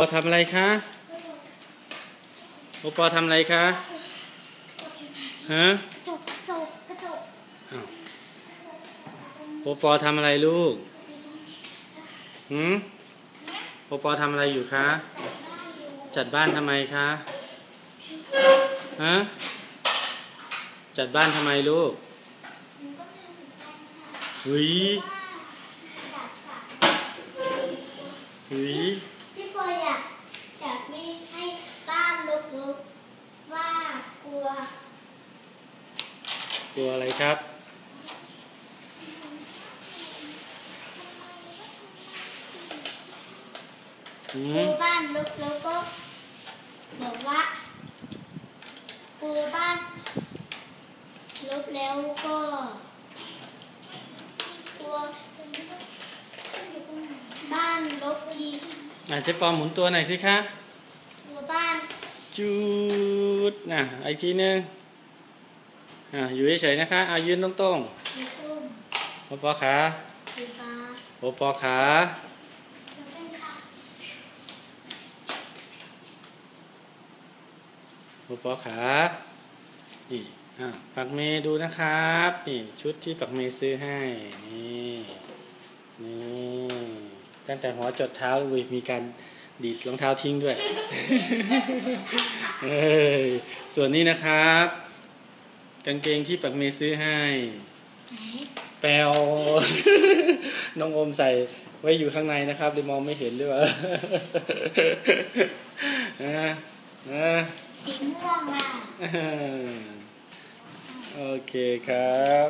ปอทำอะไรคะโอปอทำอะไรคะ ฮะกระจกกระจกกระจกโอปอทำอะไรลูก หืมโอปอทำอะไรอยู่คะ จัดบ้านทำไมคะ ฮะ จัดบ้านทำไมลูกหุยหุยอยากจะไม่ให้บ้านรกๆว่ากลัว กลัวอะไรครับหืกลัวมบ้านรกแล้วก็บอกว่ากลัวบ้านรกแล้วก็กลัวบ้านรกทีอะเจ๊ปอหมุนตัวหน่อยสิคะกลัวบ้าน จุดน่ะอีกทีหนึง อะอยู่เฉยๆนะคะเอายืนตรงสีส้มๆโอปอขาสีฟ้าโอปอขาแล้วเป็นค่ะโอปอขานี่อะปักเมย์ดูนะครับนี่ชุดที่ปักเมย์ซื้อให้นี่นี่ตั้งแต่หัวจดเท้าอุ้ยมีการดีดรองเท้าทิ้งด้วย เอ้ยส่วนนี้นะครับ กางเกงที่ปักเมย์ซื้อให้ไหนแปลวน้องโอมใส่ไว้อยู่ข้างในนะครับเลยมองไม่เห็นหรือเปล่านะนะสีม่วงอะ โอเคครับ